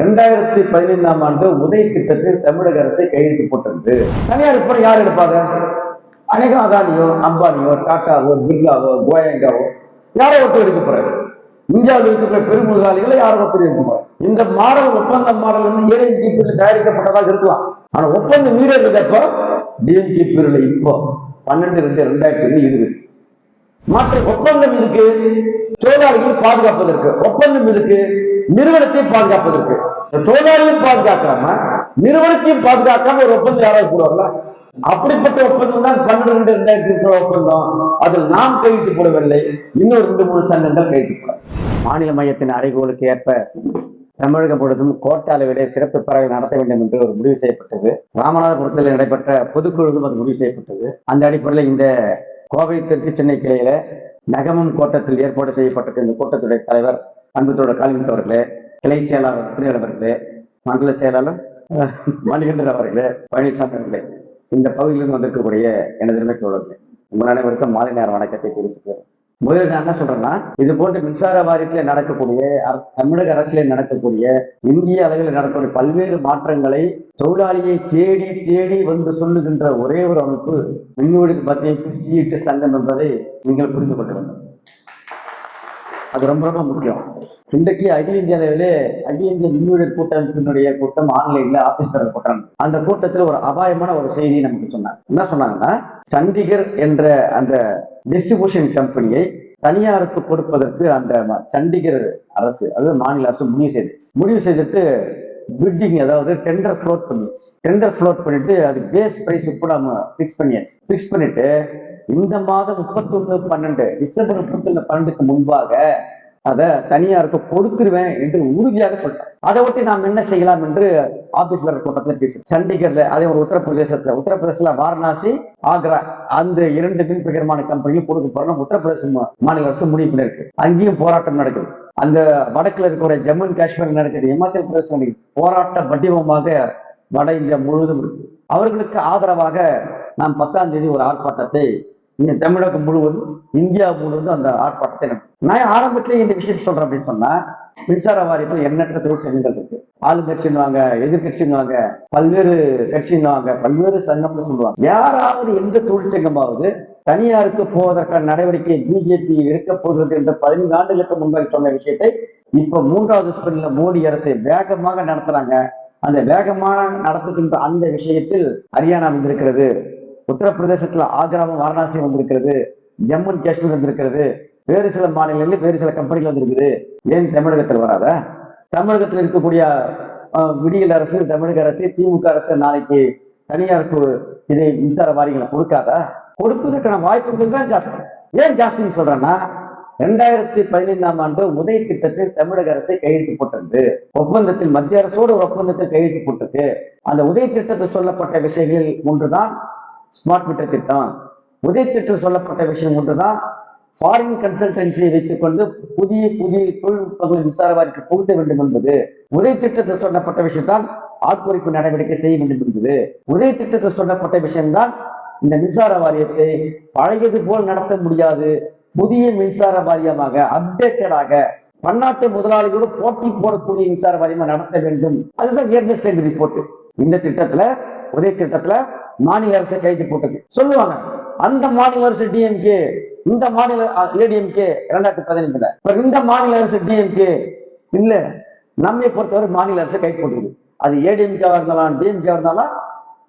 ரெண்டாயிரத்தி பதினைந்தாம் ஆண்டு உதய திட்டத்தில் தமிழக அரசை கையெழுத்து போட்டிருந்து தனியார் இப்போ யார் எடுப்பாங்க? அநேகம் அதானியோ அம்பானியோ டாட்டாவோ பிர்லாவோ கோயங்காவோ யாரோ ஒருத்தர் எடுக்க போறாரு? இந்தியாவில் இருக்கிற பெருமுதலாளிகளை யாரோ ஒருத்தர் எடுக்க போறாரு? இந்த மாடல் ஒப்பந்த மாடல் வந்து ஏடிஎம்கே பீரியட் தயாரிக்கப்பட்டதாக இருக்கலாம். ஆனா ஒப்பந்தம் மீற இருந்தப்ப டிஎம்கே பீரியட்ல இப்போ பன்னெண்டு ரெண்டு ரெண்டாயிரத்தி இருபது மற்ற ஒப்பந்தம் இருக்கு தொழிலாளிகளை பாதுகாப்பதற்கு. ஒப்பந்தம் இருக்கு நிறுவனத்தை பாதுகாப்பதற்கு. தொழிலாளியும் பாதுகாக்காம நிறுவனத்தையும் பாதுகாக்காம ஒரு ஒப்பந்தம் யாராவது போடுவாங்களா அப்படிப்பட்ட ஒப்பந்தம் தான் பன்னிரண்டு ரெண்டாயிரத்தி இருக்கிற ஒப்பந்தம். அதில் நாம் கைவிட்டு போடவில்லை. இன்னும் ரெண்டு மூணு சங்கங்கள் கைவிட்டு போட மாநில மையத்தின் அறிவுகளுக்கு ஏற்ப தமிழகம் முழுவதும் கோட்ட அளவிலே சிறப்பு பறவை நடத்த வேண்டும் என்று ஒரு முடிவு செய்யப்பட்டது. ராமநாதபுரத்தில் நடைபெற்ற பொதுக்குழுவும் அது முடிவு செய்யப்பட்டது. அந்த அடிப்படையில் இந்த கோவை தெற்கு சென்னை கிளையில நகமம் கோட்டத்தில் ஏற்பாடு செய்யப்பட்டிருக்க இந்த கூட்டத்துடைய தலைவர் அன்புத்தோட காலிமுத்து அவர்களே கிளை செயலாளர் திருநெல் அவர்களே மண்டல செயலாளர் அஹ், மணிகண்டன் அவர்களே பழனிசாமி அவர்களே இந்த பகுதியிலிருந்து வந்திருக்கக்கூடிய எனது இனிமை தோழர்களே உங்கள் அனைவருக்கும் மாலை நேர வணக்கத்தை தெரிவித்துக்கிறேன் முதலில் நான் என்ன சொல்றேன்னா இது போன்ற மின்சார வாரியத்தில் நடக்கக்கூடிய தமிழக அரசியலில் நடக்கக்கூடிய இந்திய அளவில் நடக்கக்கூடிய பல்வேறு மாற்றங்களை தொழிலாளியை தேடி தேடி வந்து சொல்லுகின்ற ஒரே ஒரு அமைப்பு மின்வெடி மத்திய சீட்டு சங்கம் என்பதை நீங்கள் புரிந்து கொள்ள வேண்டும். அது ரொம்ப ரொம்ப முக்கியம். இன்றைக்கு அகில இந்திய அளவிலே அகில இந்திய மின்வெடி கூட்டமைப்பினுடைய கூட்டம் ஆன்லைன்ல ஆபீஸ் தர கூட்டம். அந்த கூட்டத்தில் ஒரு அபாயமான ஒரு செய்தியை நமக்கு சொன்னாங்க. என்ன சொன்னாங்கன்னா சண்டிகர் என்ற அந்த டிஸ்ட்ரிபியூஷன் கம்பெனியை தனியாருக்கு கொடுப்பதற்கு அந்த சண்டிகர் அரசு அதாவது மாநில அரசு முடிவு செய்துச்சு. முடிவு செய்துட்டு பிட்டிங் அதாவது டெண்டர் ஃப்ளோட் பண்ணிச்சு. டெண்டர் ஃப்ளோட் பண்ணிட்டு அது பேஸ் பிரைஸ் இப்போ நம்ம ஃபிக்ஸ் பண்ணியாச்சு. ஃபிக்ஸ் பண்ணிட்டு இந்த மாதம் முப்பத்தொன்னு பன்னெண்டு டிசம்பர் முப்பத்தொன்னு பன்னெண்டுக்கு முன்பாக அதை தனியாருக்கு கொடுத்துருவேன் என்று உறுதியாக சொல்லிட்டேன். அதை ஒட்டி நாம் என்ன செய்யலாம் என்று ஆபீஸ் கூட்டத்தில் பேசும் சண்டிகர்ல அதே ஒரு உத்தரப்பிரதேசத்துல உத்தரப்பிரதேசல வாரணாசி ஆக்ரா அந்த இரண்டு மின் பகிர்மான கம்பெனியும் கொடுக்க போறோம் உத்தரப்பிரதேச மா- மாநில அரசு முடிவு பண்ணிருக்கு அங்கேயும் போராட்டம் நடக்குது. அந்த வடக்குல இருக்கிற ஜம்மு அண்ட் காஷ்மீர் நடக்குது இமாச்சல பிரதேசம் நடக்குது. போராட்ட வடிவமாக வட இந்தியா முழுவதும் இருக்கு. அவர்களுக்கு ஆதரவாக நாம் பத்தாம் தேதி ஒரு ஆர்ப்பாட்டத்தை இங்க தமிழகம் முழுவதும் இந்தியா முழுவதும் அந்த ஆர்ப்பாட்டத்தை நடத்தும். நான் ஆரம்பத்திலேயே இந்த விஷயத்தை சொல்றேன் அப்படின்னு சொன்னா மின்சார வாரியத்தில் எண்ணற்ற தொழிற்சங்கங்கள் இருக்கு. ஆளுங்கட்சின்னுவாங்க எதிர்கட்சின்னுவாங்க பல்வேறு கட்சின்னுவாங்க பல்வேறு சங்கம்னு சொல்லுவாங்க. யாராவது எந்த தொழிற்சங்கமாவது தனியாருக்கு போவதற்கான நடவடிக்கை பிஜேபி எடுக்க போகிறது என்று பதினைந்து ஆண்டுகளுக்கு முன்பாக சொன்ன விஷயத்தை இப்ப மூன்றாவது ஸ்பெல்ல மோடி அரசு வேகமாக நடத்துறாங்க. அந்த வேகமான நடத்துகின்ற அந்த விஷயத்தில் ஹரியானா வந்திருக்கிறது. உத்தரப்பிரதேசத்துல ஆக்ராவும் வாரணாசி வந்திருக்கிறது ஜம்மு அண்ட் காஷ்மீர் வந்திருக்கிறது வேறு சில மாநிலங்களில் வேறு சில கம்பெனிகள் வந்திருக்குது. ஏன் தமிழகத்தில் வராதா? தமிழகத்தில் இருக்கக்கூடிய விடியல் அரசு தமிழக அரசு திமுக அரசு நாளைக்கு தனியாருக்கு இதை மின்சார வாரியங்களை கொடுக்காதா? கொடுப்பதற்கான வாய்ப்புகள் தான் ஜாஸ்தி. ஏன் ஜாஸ்தின்னு சொல்றேன்னா ரெண்டாயிரத்தி பதினைந்தாம் ஆண்டு உதய திட்டத்தில் தமிழக அரசு கையெழுத்து போட்டிருந்து ஒப்பந்தத்தில் மத்திய அரசோடு ஒரு ஒப்பந்தத்தில் கையெழுத்து போட்டிருக்கு. அந்த உதய திட்டத்தில் சொல்லப்பட்ட விஷயங்களில் ஒன்றுதான் ஸ்மார்ட் மீட்டர் திட்டம். உதய சொல்லப்பட்ட விஷயம் ஒன்றுதான். ஃபாரின் கன்சல்டன்சியை வைத்துக்கொண்டு புதிய புதிய தொழில்நுட்பங்களை மின்சார வாரியத்தில் புகுத்த வேண்டும் என்பது உதய திட்டத்தில் சொல்லப்பட்ட விஷயம்தான் ஆட்குறிப்பு நடவடிக்கை செய்ய வேண்டும் என்பது. உதய திட்டத்தில் சொல்லப்பட்ட விஷயம்தான் இந்த மின்சார வாரியத்தை பழையது போல் நடத்த முடியாது. புதிய மின்சார வாரியமாக அப்டேட்டடாக பன்னாட்டு முதலாளிகளோடு போட்டி போடக்கூடிய மின்சார வாரியமா நடத்த வேண்டும். அதுதான் ஏர்னஸ்ட் ரிப்போர்ட் இந்த திட்டத்துல உதய திட்டத்துல மாநில அரசு கைது போட்டது. சொல்லுவாங்க அந்த மாநில அரசு டிஎம்கே இந்த மாநில ஏடிஎம்கே இரண்டாயிரத்தி பதினைந்துல. இப்ப இந்த மாநில அரசு டிஎம்கே இல்ல நம்மை பொறுத்தவரை மாநில அரசு கை போட்டுக்குது அது ஏடிஎம்கேவா இருந்தாலும் டிஎம்கே இருந்தாலும்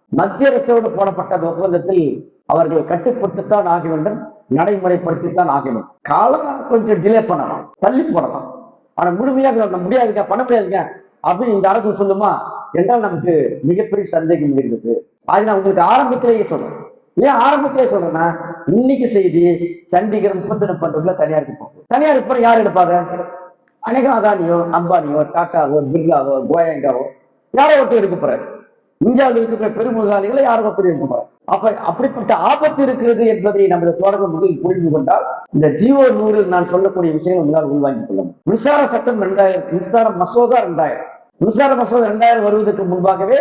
மத்திய அரசோடு போடப்பட்ட ஒப்பந்தத்தில் அவர்கள் கட்டுப்பட்டுத்தான் ஆக வேண்டும் நடைமுறைப்படுத்தித்தான் ஆகணும் காலம் கொஞ்சம் டிலே பண்ணலாம் தள்ளி போடலாம். ஆனா முழுமையாக முடியாதுங்க பண்ண முடியாதுங்க. அப்படின்னு இந்த அரசு சொல்லுமா என்றால் நமக்கு மிகப்பெரிய சந்தேகம் இருந்தது அது நான் உங்களுக்கு ஆரம்பத்திலேயே சொல்றேன். ஏன் ஆரம்பத்திலேயே சொல்றேன்னா இன்னைக்கு செய்தி சண்டிகர் முப்பத்தி பண்றதுல தனியாருக்கு போகுது தனியார் இப்போ யார் எடுப்பாங்க? அநேகம் அதானியோ அம்பானியோ டாட்டாவோ பிர்லாவோ கோயங்காவோ யாரோ ஒருத்தர் எடுக்க போறாரு. இந்தியாவில் இருக்கிற பெருமுதலாளிகளை யாரோ ஒருத்தர் எடுக்க போறாரு. அப்ப அப்படிப்பட்ட ஆபத்து இருக்கிறது என்பதை நமது தொடர்கள் முதலில் புரிந்து கொண்டால் இந்த ஜியோ நூறில் நான் சொல்லக்கூடிய விஷயங்கள் உங்களால் உள்வாங்கிக் கொள்ளும் மின்சார சட்டம் ரெண்டாயிரம் மின்சார மசோதா ரெண்டாயிரம். மின்சார மசோதா ரெண்டாயிரம் வருவதற்கு முன்பாகவே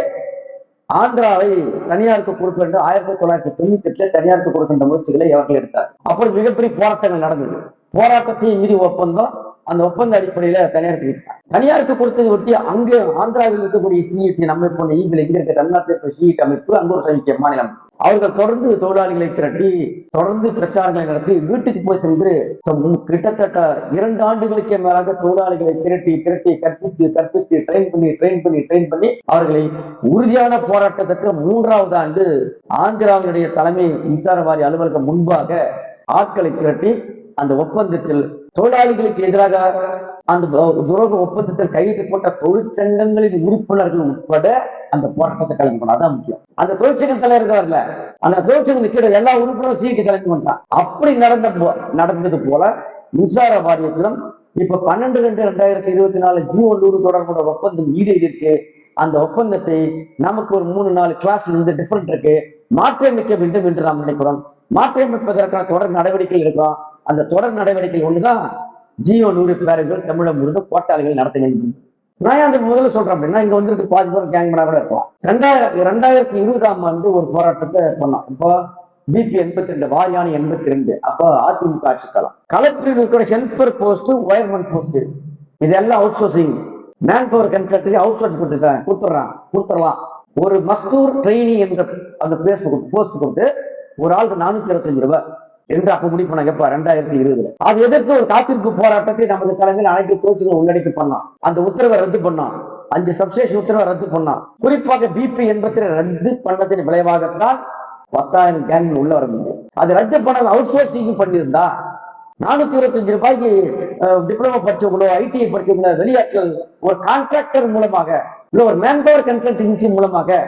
ஆந்திராவை தனியாருக்கு கொடுக்க வேண்டும் ஆயிரத்தி தொள்ளாயிரத்தி தொண்ணூத்தி எட்டுல தனியாருக்கு கொடுக்கின்ற முயற்சிகளை அவர்கள் எடுத்தார். அப்போது மிகப்பெரிய போராட்டங்கள் நடந்தது. போராட்டத்தையும் மீறி ஒப்பந்தம் அந்த ஒப்பந்த அடிப்படையில தனியாருக்கு தனியாருக்கு கொடுத்ததை ஒட்டி அங்கு ஆந்திராவில் இருக்கக்கூடிய சிஇடி நம்ம போன ஈவில் இருக்க தமிழ்நாட்டில் இருக்க சிஇடி அமைப்பு அங்க ஒரு மாநிலம் அவர்கள் தொடர்ந்து தொழிலாளிகளை திரட்டி தொடர்ந்து பிரச்சாரங்களை நடத்தி வீட்டுக்கு போய் சென்று கிட்டத்தட்ட இரண்டு ஆண்டுகளுக்கு மேலாக தொழிலாளிகளை திரட்டி திரட்டி கற்பித்து கற்பித்து ட்ரெயின் பண்ணி ட்ரெயின் பண்ணி ட்ரெயின் பண்ணி அவர்களை உறுதியான போராட்டத்திற்கு மூன்றாவது ஆண்டு ஆந்திராவினுடைய தலைமை மின்சார வாரிய அலுவலகம் முன்பாக ஆட்களை திரட்டி அந்த ஒப்பந்தத்தில் தொழிலாளிகளுக்கு எதிராக அந்த துரோக- ஒப்பந்தத்தில் கையெழுத்து போட்ட தொழிற்சங்கங்களின் உறுப்பினர்கள் உட்பட அந்த போராட்டத்தை கலந்து கொண்டான் அதான் முக்கியம். அந்த தொழிற்சங்க தலைவர் வரல அந்த தொழிற்சங்க கீழே எல்லா உறுப்பினரும் சீட்டு கலந்து கொண்டான் அப்படி நடந்த போ- நடந்தது போல மின்சார வாரியத்திலும் இப்ப பன்னெண்டு ரெண்டு ரெண்டாயிரத்தி இருபத்தி நாலு ஜி நூறு தொடர்புடைய ஒப்பந்தம் ஈடேறிருக்கு அந்த ஒப்பந்தத்தை நமக்கு ஒரு மூணு நாலு கிளாஸ் இருந்து டிஃபரெண்ட் இருக்கு. மாற்றியமைக்க வேண்டும் என்று நாம் நினைக்கிறோம். மாற்றியமைப்பதற்கான தொடர் நடவடிக்கை இருக்கும் அந்த தொடர் நடவடிக்கை ஒண்ணுதான். ஜியோ நூறு பேர்கள் தமிழகம் முழுவதும் கோட்டாளிகள் நடத்த வேண்டும். நான் அந்த முதல்ல சொல்றேன் அப்படின்னா இங்க வந்துட்டு பாதி பேர் கேங் பண்ணா கூட இருக்கலாம். ரெண்டாயிரத்தி ரெண்டாயிரத்தி இருபதாம் ஆண்டு ஒரு போராட்டத்தை பண்ணோம். இப்போ பிபி எண்பத்தி ரெண்டு வாரியானி எண்பத்தி ரெண்டு அப்போ அதிமுக ஆட்சி காலம். கலெக்டரில் இருக்கிற ஹெல்பர் போஸ்ட் ஒயர்மேன் போஸ்ட் இதெல்லாம் outsourcing manpower consultancy outsource கொடுத்துருக்கேன் கொடுத்துட்றான். கொடுத்துடலாம். ஒரு மஸ்தூர் ட்ரெயினி என்ற அந்த போஸ்ட் போஸ்ட் கொடுத்து ஒரு ஆளுக்கு நானூத்தி இருபத்தஞ்சு ரூபாய். என்று அப்ப முடிவு பண்ணாங்க. எப்ப ரெண்டாயிரத்தி இருபதுல. அது எதிர்த்து ஒரு காத்திருப்பு போராட்டத்தை நமது தலைமையில் அனைத்து தொழிற்சங்கள் உள்ளடக்கி பண்ணோம் அந்த உத்தரவை ரத்து பண்ணோம் அஞ்சு சப்ஸ்டேஷன் உத்தரவை ரத்து பண்ணான் குறிப்பாக பிபி எண்பத்தி ரத்து பண்ணதின் விளைவாகத்தான் பத்தாயிரம் கேங் உள்ள வர முடியும் அது ரத்து பண்ண அவுட் சோர்சிங் பண்ணியிருந்தா நானூத்தி இருபத்தஞ்சு ரூபாய்க்கு டிப்ளமோ படிச்சவங்களோ ஐடிஐ படிச்சவங்களோ வெளியாட்கள் ஒரு கான்ட்ராக்டர் மூலமாக இல்ல ஒரு மேன் பவர் கன்சல்டன்சி மூலமாக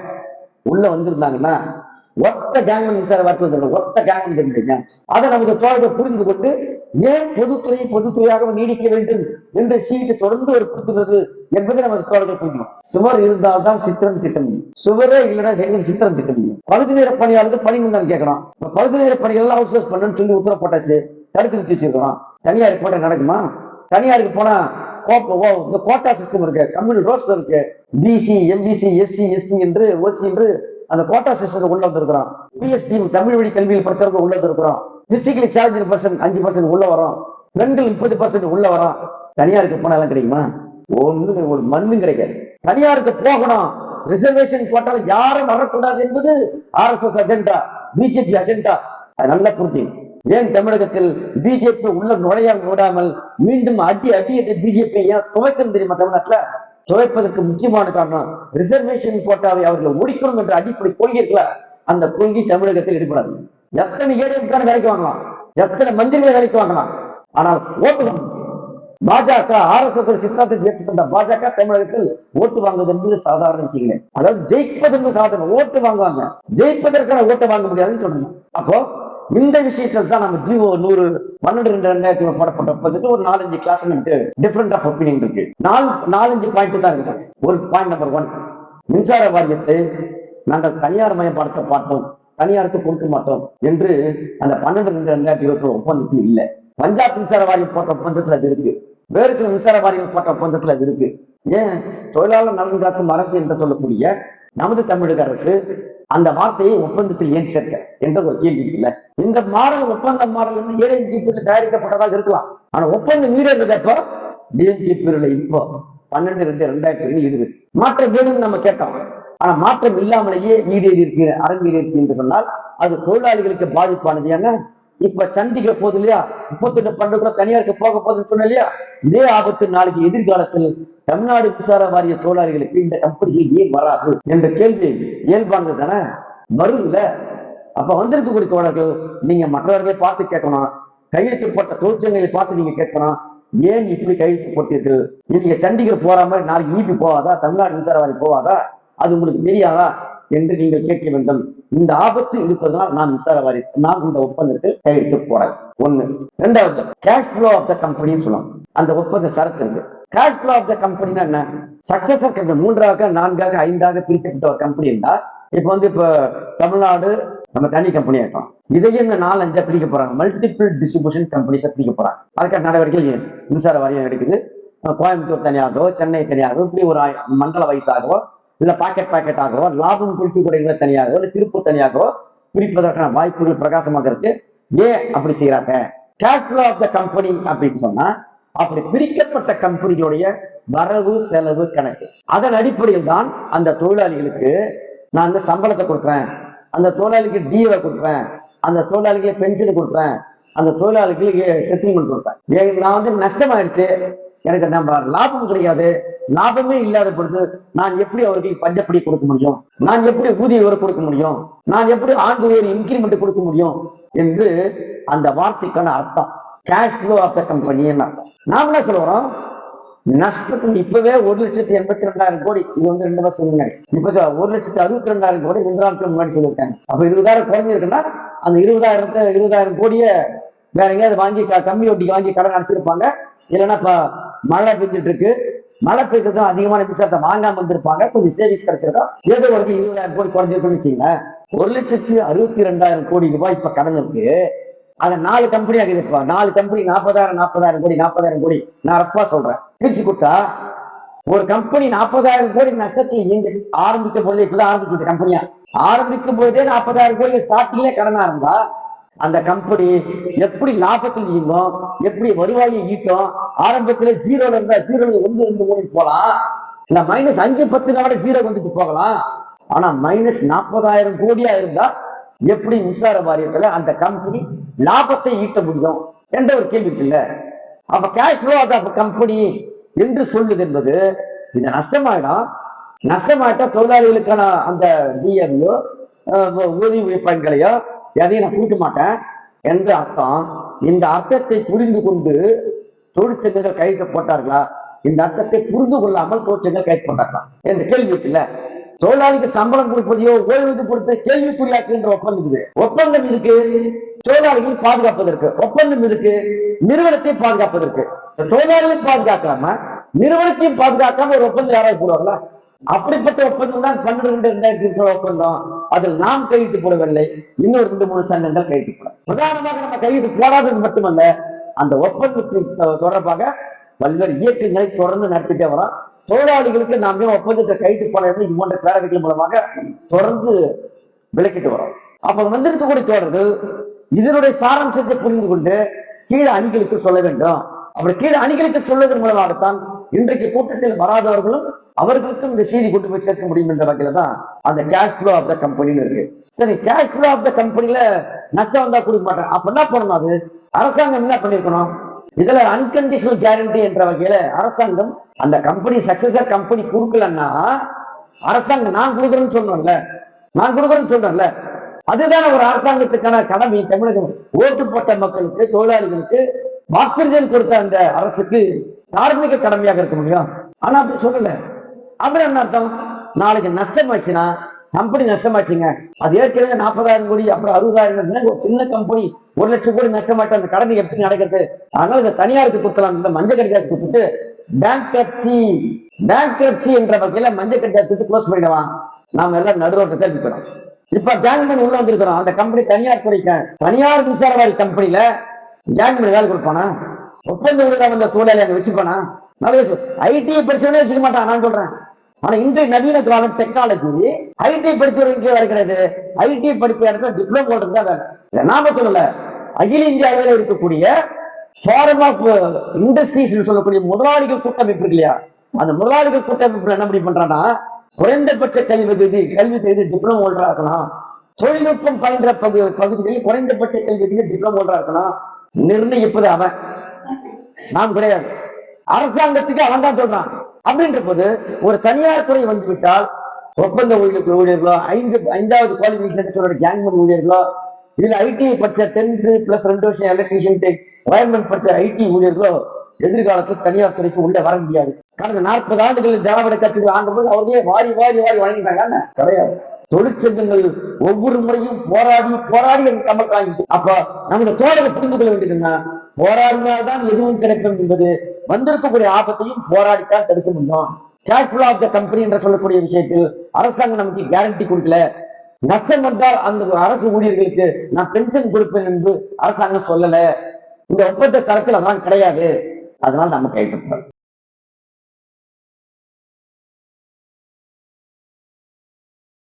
உள்ள வந்திருந்தாங்கன்னா ஒத்த கேங் மின்சார வார்த்தை வந்துடும் ஒத்த கேங் வந்துருங்க அதை நமது தோழத்தை புரிந்து கொண்டு ஏன் பொதுத்துறையை பொதுத்துறையாக நீடிக்க வேண்டும் என்று சீட்டு தொடர்ந்து வற்புறுத்துகிறது என்பதை நமது தோழத்தை புரியும் சுவர் இருந்தால்தான் சித்திரம் திட்டம் சுவரே இல்லைன்னா எங்களுக்கு சித்திரம் திட்டம் முடியும். பகுதி நேர பணியாளர்கள் பணி தான் கேட்கறோம் இப்ப பகுதி நேர பணிகள் எல்லாம் அவுட் சோர்ஸ் பண்ணுன்னு சொல்லி உத்தரவு போட்டாச்சு. தடுத்து நிறுத்தி வச்சிருக்கிறோம். தனியாருக்கு போட்டா நடக்குமா? தனியாருக்கு போனா ஓ, இந்த கோட்டா சிஸ்டம் இருக்கு. கம்யூனல் ரோஸ்டர் இருக்கு. பிசி எம்பிசி எஸ்சி எஸ்டி என்று ஓசி என்று அந்த கோட்டா சிஸ்டத்துக்கு உள்ள வந்திருக்கிறோம் டீம் தமிழ் வழி கல்வியில் படித்தவர்கள் உள்ள வந்திருக்கிறோம் பிசிக்கலி சேலஞ்சு பர்சன்ட் அஞ்சு பர்சன்ட் உள்ள வரும் பெண்கள் முப்பது பர்சன்ட் உள்ள வரும் தனியாருக்கு போனாலும் கிடைக்குமா? ஒன்று ஒரு மண்ணும் கிடைக்காது. தனியாருக்கு போகணும். ரிசர்வேஷன் கோட்டால யாரும் வரக்கூடாது என்பது ஆர்எஸ்எஸ் அஜெண்டா பிஜேபி அஜெண்டா அது நல்லா புரிஞ்சுங்க ஏன் தமிழகத்தில் பிஜேபி உள்ள நுழைய விடாமல் மீண்டும் அடி அடி அடி பிஜேபி ஏன் துவைக்கணும் தெரியுமா தமிழ்நாட்டுல? துவைப்பதற்கு முக்கியமான காரணம் ரிசர்வேஷன் கோட்டாவை அவர்கள் ஒழிக்கணும் என்ற அடிப்படை கொள்கை அந்த கொள்கை தமிழகத்தில் ஈடுபடாது. எத்தனை ஏடிஎம்கான வேலைக்கு வாங்கலாம்? எத்தனை மந்திரிகளை வேலைக்கு வாங்கலாம்? ஆனால் ஓட்டு வாங்க ஆர் பாஜக எஸ் சித்தாந்தத்தை ஏற்றுக்கொண்ட பாஜக தமிழகத்தில் ஓட்டு வாங்குவது என்பது சாதாரண விஷயங்களே. அதாவது ஜெயிப்பது என்பது சாதாரண. ஓட்டு வாங்குவாங்க. ஜெயிப்பதற்கான ஓட்டை வாங்க முடியாதுன்னு சொல்லணும் அப்போ இந்த விஷயத்துல தான் நம்ம ஜிஓ நூறு பன்னெண்டு ரெண்டு ரெண்டாயிரத்தி போடப்பட்டதுக்கு ஒரு நாலஞ்சு கிளாஸ் டிஃப்ரெண்ட் ஆஃப் ஒப்பீனியன் இருக்கு. நாலு நாலஞ்சு பாயிண்ட் தான் இருக்கு ஒரு பாயிண்ட் நம்பர் ஒன் மின்சார வாரியத்தை நாங்கள் தனியார் மயப்படுத்த பார்த்தோம். தனியாருக்கு கொடுக்க மாட்டோம் என்று அந்த பன்னெண்டு ரெண்டு ரெண்டாயிரத்தி இருபத்தி ஒப்பந்தத்தில் இல்லை. பஞ்சாப் மின்சார வாரியம் போட்ட ஒப்பந்தத்தில் அது இருக்கு. வேறு சில மின்சார வாரியம் போட்ட ஒப்பந்தத்தில் அது இருக்கு. ஏன்? தொழிலாளர் நலன் காக்கும் அரசு என்று சொல்லக்கூடிய நமது தமிழக அரசு அந்த வார்த்தையை ஒப்பந்தத்தில் ஏன் சேர்க்க? என்ற ஒரு கேள்வி இல்லை. இந்த மாடல் ஒப்பந்த மாடல் வந்து ஏடிஎம்கே தயாரிக்கப்பட்டதாக இருக்கலாம். ஆனா ஒப்பந்தம் மீறப்போ டிஎம்கே பேரில் இப்போ. பன்னெண்டு ரெண்டு ரெண்டாயிரத்தி ரெண்டு இருக்குது மாற்றம் வேணும்னு நம்ம கேட்டோம். ஆனா மாற்றம் இல்லாமலேயே ஈடேறி இருக்கு அரங்கேறி இருக்கு என்று சொன்னால் அது தொழிலாளிகளுக்கு பாதிப்பானது ஏன்னா இப்ப சண்டிக்க போகுது இல்லையா? முப்பத்தெட்டு பன்னெண்டு கூட தனியாருக்கு போக போகுதுன்னு சொன்ன இல்லையா? இதே ஆபத்து நாளைக்கு எதிர்காலத்தில் தமிழ்நாடு மின்சார வாரிய தொழிலாளிகளுக்கு இந்த கம்பெனியில் ஏன் வராது என்ற கேள்வி இயல்பானது தானே? வரும்ல. அப்ப வந்திருக்கக்கூடிய தோழர்கள் நீங்க மற்றவர்களை பார்த்து கேட்கணும். கையெழுத்து போட்ட தொழிற்சங்கங்களை பார்த்து நீங்க கேட்கணும். ஏன் இப்படி கையெழுத்து போட்டீர்கள்? நீங்க சண்டிகர் போற மாதிரி நாளைக்கு ஈபி போவாதா? தமிழ்நாடு மின்சார வாரி போவாதா? அது உங்களுக்கு தெரியாதா? என்று நீங்கள் கேட்க வேண்டும். இந்த ஆபத்து இருப்பதனால் நான் மின்சார வாரி நான் இந்த ஒப்பந்தத்தில் கையெழுத்து போறேன் ஒண்ணு. ரெண்டாவது கேஷ் ஃப்ளோ ஆஃப் த கம்பெனின்னு சொல்லுவாங்க. அந்த ஒப்பந்த சரத்து இருக்கு கேஷ் ஃப்ளோ ஆஃப் த கம்பெனினா என்ன? சக்சஸர் கம்பெனி மூன்றாக நான்காக ஐந்தாக பிரிக்கப்பட்ட ஒரு கம்பெனி இருந்தா இப்ப வந்து இப்ப தமிழ்நாடு நம்ம தனி கம்பெனி இருக்கோம். இதையும் இந்த நாலு அஞ்சா பிரிக்க போறாங்க. மல்டிபிள் டிஸ்ட்ரிபியூஷன் கம்பெனிஸை பிரிக்க போறாங்க. அதுக்கான நடவடிக்கை மின்சார வாரியம் எடுக்குது கோயம்புத்தூர் தனியாகவோ சென்னை தனியாகவோ இப்படி ஒரு மண்டல வயசாகவோ இல்லை பாக்கெட் பாக்கெட்டாகவோ லாபம் குளிக்கக்கூடியவங்களை தனியாகவோ இல்லை திருப்பூர் தனியாகவோ பிரிப்பதற்கான வாய்ப்புகள் பிரகாசமாக இருக்கு. ஏன் அப்படி செய்யறாங்க cash flow of the company அப்படின்னு சொன்னா அப்படி பிரிக்கப்பட்ட கம்பெனிகளுடைய வரவு செலவு கணக்கு. அதன் அடிப்படையில் தான் அந்த தொழிலாளிகளுக்கு நான் அந்த சம்பளத்தை கொடுப்பேன். அந்த தொழிலாளிக்கு டிஏவை கொடுப்பேன். அந்த தொழிலாளிகளுக்கு பென்ஷன் கொடுப்பேன். அந்த தொழிலாளிகளுக்கு செட்டில்மெண்ட் கொடுப்பேன். நான் வந்து நஷ்டமாயிடுச்சு. எனக்கு நம்ம லாபம் கிடையாது. லாபமே இல்லாத பொழுது நான் எப்படி அவர்களுக்கு பஞ்சப்படி கொடுக்க முடியும்? நான் எப்படி ஊதிய உயர்வு கொடுக்க முடியும்? நான் எப்படி ஆண்டு உயர் இன்கிரிமெண்ட் கொடுக்க முடியும்? என்று அந்த வார்த்தைக்கான அர்த்தம். Cash flow of the company அர்த்தம். நாம என்ன சொல்றோம் நஷ்டத்துக்கு இப்பவே ஒரு லட்சத்தி எண்பத்தி ரெண்டாயிரம் கோடி. இது வந்து ரெண்டு வருஷம் முன்னாடி. இப்ப ஒரு லட்சத்தி அறுபத்தி ரெண்டாயிரம் கோடி ரெண்டு நாட்கள் முன்னாடி சொல்லியிருக்காங்க. அப்ப இருபதாயிரம் குறைஞ்சிருக்குன்னா அந்த இருபதாயிரத்தை இருபதாயிரம் கோடியை வேற எங்கேயாவது வாங்கி கம்மி வட்டிக்கு வாங்கி கடன் அடைச்சிருப்பாங்க. இல்லைன்னா இப்ப மழை பெஞ்சிட்டு இருக்கு. மழை பெய்ததும் அதிகமான மின்சாரத்தை வாங்காம வந்திருப்பாங்க கொஞ்சம் சேவிங்ஸ் கிடைச்சிருக்கா ஏதோ ஒரு இருபதாயிரம் கோடி குறைஞ்சிருக்குன்னு வச்சுங்களேன் ஒரு லட்சத்தி அறுபத்தி ரெண்டாயிரம் கோடி ரூபாய் இப்ப கடன் இருக்கு அதை நாலு கம்பெனி ஆகுது இப்ப. நாலு கம்பெனி நாற்பதாயிரம் நாற்பதாயிரம் கோடி நாற்பதாயிரம் கோடி. நான் ரஃபா சொல்றேன். பிரிச்சு கொடுத்தா ஒரு கம்பெனி நாற்பதாயிரம் கோடி நஷ்டத்தை இயங்க ஆரம்பிக்க பொழுது இப்பதான் ஆரம்பிச்சது கம்பெனியா ஆரம்பிக்கும் போதே நாற்பதாயிரம் கோடி ஸ்டார்டிங்ல கடனா இருந்தா அந்த கம்பெனி எப்படி லாபத்தில் இயங்கும் எப்படி வருவாயை ஈட்டும் ஆரம்பத்துல ஜீரோல இருந்தா ஜீரோல ஒன்று ரெண்டு மூணு போகலாம் இல்ல மைனஸ் அஞ்சு பத்து நாடு ஜீரோ வந்துட்டு போகலாம். ஆனா மைனஸ் நாற்பதாயிரம் கோடியா இருந்தா எப்படி மின்சார வாரியத்துல அந்த கம்பெனி லாபத்தை ஈட்ட முடியும் என்ற ஒரு கேள்வி இல்ல அப்ப கேஷ் ஃப்ளோ ஆஃப் கம்பெனி என்று சொல்லுது என்பது இது நஷ்டமாயிடும். நஷ்டமாயிட்டா தொழிலாளிகளுக்கான அந்த டிஎம்யோ ஊதிய பயன்களையோ எதையும் நான் கொடுக்க மாட்டேன். என்ற அர்த்தம் இந்த அர்த்தத்தை புரிந்து கொண்டு தொழிற்சங்கங்கள் கைது போட்டார்களா? இந்த அர்த்தத்தை புரிந்து கொள்ளாமல் தொழிற்சங்கங்கள் கைது போட்டார்களா? என்ற கேள்வி இருக்குல்ல. தொழிலாளிக்கு சம்பளம் கொடுப்பதையோ ஓய்வூதியம் கொடுத்த கேள்விக்குறியாக்குன்ற ஒப்பந்தம் இருக்குது ஒப்பந்தம் இருக்கு. தொழிலாளிகளை பாதுகாப்பதற்கு ஒப்பந்தம் இருக்கு. நிறுவனத்தை பாதுகாப்பதற்கு. தொழிலாளிகளை பாதுகாக்காம நிறுவனத்தையும் பாதுகாக்காம ஒரு ஒப்பந்தம் யாராவது போடுவாங்களா அப்படிப்பட்ட ஒப்பந்தம் தான் ரெண்டு ரெண்டாயிரத்தி இருக்கிற ஒப்பந்தம். அதில் நாம் கையெழுத்து போடவில்லை. இன்னொரு ரெண்டு மூணு சங்கங்கள் கையெழுத்து போட பிரதானமாக நம்ம கையெழுத்து போடாதது மட்டுமல்ல அந்த ஒப்பந்தத்தின் தொடர்பாக பல்வேறு இயக்கங்களை தொடர்ந்து நடத்திட்டே வரோம் தொழிலாளிகளுக்கு நாம ஒப்பந்தத்தை கைது போட இது போன்ற பேரவைகள் மூலமாக தொடர்ந்து விளக்கிட்டு வரோம். அப்ப வந்திருக்கக்கூடிய தொடர்கள் இதனுடைய சாராம்சத்தை புரிந்து கொண்டு கீழே அணிகளுக்கு சொல்ல வேண்டும். அப்படி கீழே அணிகளுக்கு சொல்வதன் மூலமாகத்தான் இன்றைக்கு கூட்டத்தில் வராதவர்களும் அவர்களுக்கும் இந்த செய்தி கொண்டு போய் சேர்க்க முடியும் என்ற வகையில தான் அந்த கேஷ் ஃப்ளோ ஆஃப் த கம்பெனின்னு இருக்கு. சரி கேஷ் ஃப்ளோ ஆஃப் த கம்பெனில நஷ்டம் வந்தா கொடுக்க மாட்டேன். அப்ப என்ன பண்ணணும் அது? அரசாங்கம் என்ன பண்ணிருக்கணும்? இதுல அன்கண்டிஷனல் கேரண்டி என்ற வகையில அரசாங்கம் அந்த கம்பெனி சக்சஸர் கம்பெனி கொடுக்கலன்னா அரசாங்கம் நான் கொடுக்குறேன்னு சொன்னோம்ல நான் கொடுக்குறேன்னு சொல்றேன்ல அதுதான் ஒரு அரசாங்கத்துக்கான கடமை தமிழகம். ஓட்டு போட்ட மக்களுக்கு தொழிலாளிகளுக்கு வாக்குறுதிகள் கொடுத்த அந்த அரசுக்கு தார்மீக கடமையாக இருக்க முடியும். ஆனா அப்படி சொல்லல. அப்புறம் என்ன அர்த்தம்? நாளைக்கு நஷ்டம் ஆச்சுன்னா கம்பெனி நஷ்டமாச்சுங்க. அது ஏற்கனவே நாற்பதாயிரம் கோடி அப்புறம் அறுபதாயிரம் கோடி ஒரு சின்ன கம்பெனி ஒரு லட்சம் கோடி நஷ்டமாட்டு அந்த கடன் எப்படி நடக்கிறது? அதனால இந்த தனியாருக்கு குத்தலாம் இந்த மஞ்சள் கடிகாசு கொடுத்துட்டு பேங்க் கட்சி பேங்க் கட்சி என்ற வகையில மஞ்சள் கடிதாசு கொடுத்து க்ளோஸ் பண்ணிடுவான் நாம எல்லாம் நடுரோட்டத்தை இருக்கிறோம். இப்ப கேங்மேன் உள்ள வந்திருக்கிறோம். அந்த கம்பெனி தனியார் துறைக்க. தனியார் மின்சார வாரி கம்பெனில கேங்மேன் வேலை கொடுப்பானா? ஒப்பந்த ஊழியர் வந்த தொழிலாளி அங்க வச்சுப்பானா? நல்ல ஐடி பிரச்சனையே வச்சுக்க மாட்டான். நான் சொல்றேன். ஆனா இன்றைய நவீன காலம் டெக்னாலஜி ஐடி படித்தவர் இங்கே வேலை கிடையாது ஐடி படித்த இடத்துல டிப்ளமோ போடுறது தான் நாம சொல்லல. அகில இந்திய அளவில் இருக்கக்கூடிய ஃபாரம் ஆஃப் இண்டஸ்ட்ரீஸ் சொல்லக்கூடிய முதலாளிகள் கூட்டமைப்பு இருக்கு இல்லையா? அந்த முதலாளிகள் கூட்டமைப்பு என்ன முடிவு பண்றான்னா குறைந்தபட்ச கல்வி தகுதி கல்வி தகுதி டிப்ளமோ ஹோல்டரா இருக்கலாம். தொழில்நுட்பம் பயின்ற பகு பகுதிகளில் குறைந்தபட்ச கல்வி தகுதி டிப்ளமோ ஹோல்டரா இருக்கலாம். நிர்ணயிப்பது அவன். நாம் கிடையாது. அரசாங்கத்துக்கு அவன் தான் சொல்றான். அப்படின்ற போது ஒரு தனியார் துறை வந்து விட்டால் ஒப்பந்த ஊழியர்கள் ஊழியர்களோ ஐந்து ஐந்தாவது குவாலிபிகேஷன் சொல்ற கேங்மன் ஊழியர்களோ இதுல ஐடி படிச்ச டென்த் பிளஸ் ரெண்டு வருஷம் எலக்ட்ரீஷியன் டெக் வயர்மெண்ட் படித்த ஐடி ஊழியர்களோ எதிர்காலத்தில் தனியார் துறைக்கு உள்ள வர முடியாது. கடந்த நாற்பது ஆண்டுகளில் திராவிட கட்சிகள் ஆண்டும்போது அவர்களே வாரி வாரி வாரி வழங்கிட்டாங்க கிடையாது. தொழிற்சங்கங்கள் ஒவ்வொரு முறையும் போராடி போராடி எனக்கு சம்பளம் வாங்கிட்டு. அப்ப நமது தோழர்கள் புரிந்து கொள்ள வேண்டியதுன்னா போராடினால்தான் எதுவும் கிடைக்கும் என்பது வந்திருக்கக்கூடிய ஆபத்தையும் போராடித்தான் தடுக்க முடியும். Cash flow of the company என்று சொல்லக்கூடிய விஷயத்தில் அரசாங்கம் நமக்கு கேரண்டி கொடுக்கல. நஷ்டம் வந்தால் அந்த அரசு ஊழியர்களுக்கு நான் பென்ஷன் கொடுப்பேன் என்று அரசாங்கம் சொல்லல. இந்த ஒப்பந்த ஸ்தலத்தில் அதெல்லாம் கிடையாது. அதனால நம்ம கைட்டு